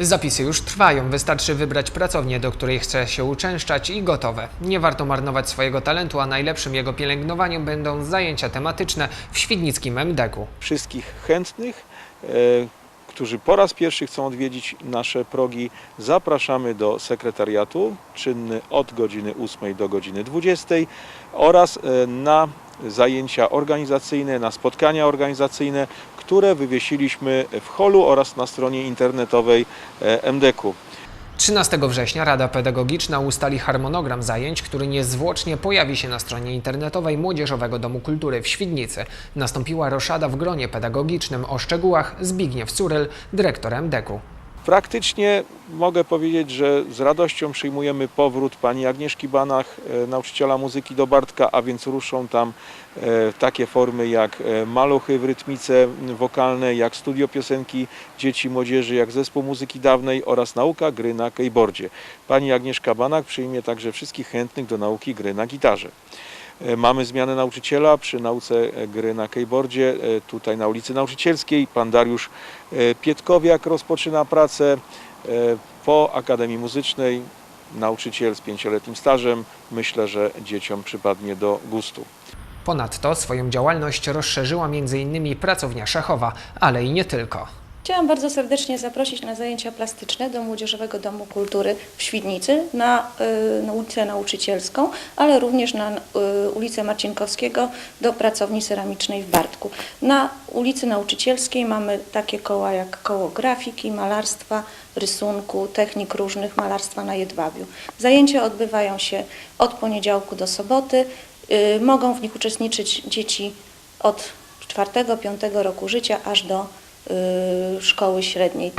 Zapisy już trwają, wystarczy wybrać pracownię, do której chce się uczęszczać i gotowe. Nie warto marnować swojego talentu, a najlepszym jego pielęgnowaniem będą zajęcia tematyczne w Świdnickim MDK-u. wszystkich chętnych, e, którzy po raz pierwszy chcą odwiedzić nasze progi, zapraszamy do sekretariatu, czynny od godziny 8 do godziny 20 oraz e, na zajęcia organizacyjne, na spotkania organizacyjne, które wywiesiliśmy w holu oraz na stronie internetowej e, MDK-u. 13 września Rada Pedagogiczna ustali harmonogram zajęć, który niezwłocznie pojawi się na stronie internetowej Młodzieżowego Domu Kultury w Świdnicy. Nastąpiła roszada w gronie pedagogicznym. O szczegółach Zbigniew Curyl, dyrektor MDK-u. Praktycznie mogę powiedzieć, że z radością przyjmujemy powrót pani Agnieszki Banach, e, nauczyciela muzyki do Bartka, a więc ruszą tam e, takie formy jak e, maluchy w rytmice wokalnej, jak studio piosenki dzieci i młodzieży, jak zespół muzyki dawnej oraz nauka gry na keyboardzie. Pani Agnieszka Banach przyjmie także wszystkich chętnych do nauki gry na gitarze. E, Mamy zmianę nauczyciela przy nauce e, gry na keyboardzie, e, tutaj na ulicy Nauczycielskiej. Pan Dariusz Pietkowiak rozpoczyna pracę po Akademii Muzycznej. Nauczyciel z pięcioletnim stażem. Myślę, że dzieciom przypadnie do gustu. Ponadto swoją działalność rozszerzyła m.in. pracownia szachowa, ale i nie tylko. Chciałam bardzo serdecznie zaprosić na zajęcia plastyczne do Młodzieżowego Domu Kultury w Świdnicy, na, y, na ulicę Nauczycielską, ale również na y, ulicę Marcinkowskiego do pracowni ceramicznej w Bartku. Na ulicy Nauczycielskiej mamy takie koła jak koło grafiki, malarstwa, rysunku, technik różnych, malarstwa na jedwabiu. Zajęcia odbywają się od poniedziałku do soboty. Y, Mogą w nich uczestniczyć dzieci od 4-5 roku życia aż do szkoły średniej.